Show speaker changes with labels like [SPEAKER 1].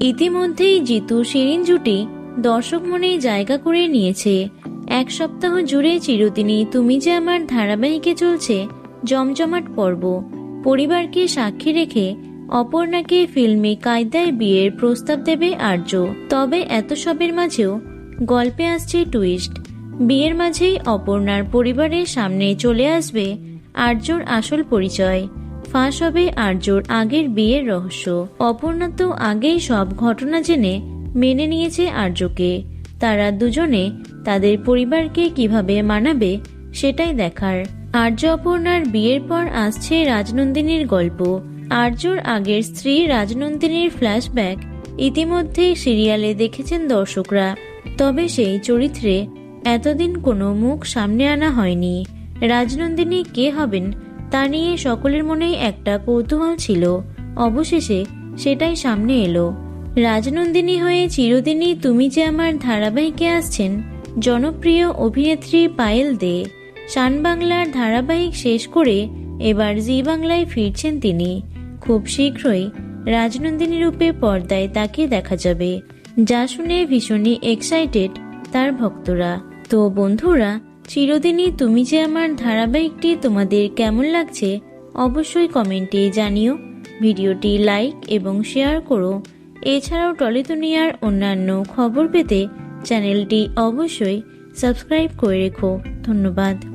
[SPEAKER 1] ইতিমধ্যেই জিতু শিরিন জুটি দর্শক মনে জায়গা করে নিয়েছে। এক সপ্তাহ জুড়ে চিরদিনই তুমি যে আমার ধারাবাহিকে চলছে জমজমাট পর্ব। পরিবারকে সাক্ষী রেখে অপর্ণাকে ফিল্মে কায়দায় বিয়ের প্রস্তাব দেবে আর্য। তবে এত সবের মাঝেও গল্পে আসছে টুইস্ট। বিয়ের মাঝেই অপর্ণার পরিবারের সামনে চলে আসবে আর্যর আসল পরিচয়। ফাঁস হবে আর্যর আগের বিয়ের রহস্য। অপর্ণা তো আগেই সব ঘটনা জেনে মেনে নিয়েছে আর্যকে। তারা দুজনে তাদের পরিবারকে কীভাবে মানাবে সেটাই দেখার। আর্য অপর্ণার বিয়ের পর আসছে রাজনন্দিনীর গল্প। আর্যর আগের স্ত্রী রাজনন্দিনীর ফ্ল্যাশব্যাক ইতিমধ্যে সিরিয়ালে দেখেছেন দর্শকরা। তবে সেই চরিত্রে এতদিন কোনো মুখ সামনে আনা হয়নি। রাজনন্দিনী কে হবেন তা নিয়ে সকলের মনেই একটা কৌতূহল ছিল। অবশেষে সেটাই সামনে এলো। রাজনন্দিনী হয়ে চিরদিনই তুমি যে আমার ধারাবাহিকে আসছেন, জনপ্রিয় অভিনেত্রী পায়েল দে। শান বাংলার ধারাবাহিক শেষ করে এবার জি বাংলায় ফিরছেন তিনি। খুব শীঘ্রই রাজনন্দিনী রূপে পর্দায় তাকে দেখা যাবে। যা শুনে ভীষণই এক্সাইটেড তার ভক্তরা। তো বন্ধুরা চিরদিনই তুমি যে আমার ধারাবাহিকটি তোমাদের কেমন লাগছে, অবশ্যই কমেন্টে জানিও। ভিডিওটি লাইক এবং শেয়ার করো। এছাড়াও টলিতুনিয়ার অন্যান্য খবর পেতে চ্যানেলটি অবশ্যই সাবস্ক্রাইব করে রেখো। ধন্যবাদ।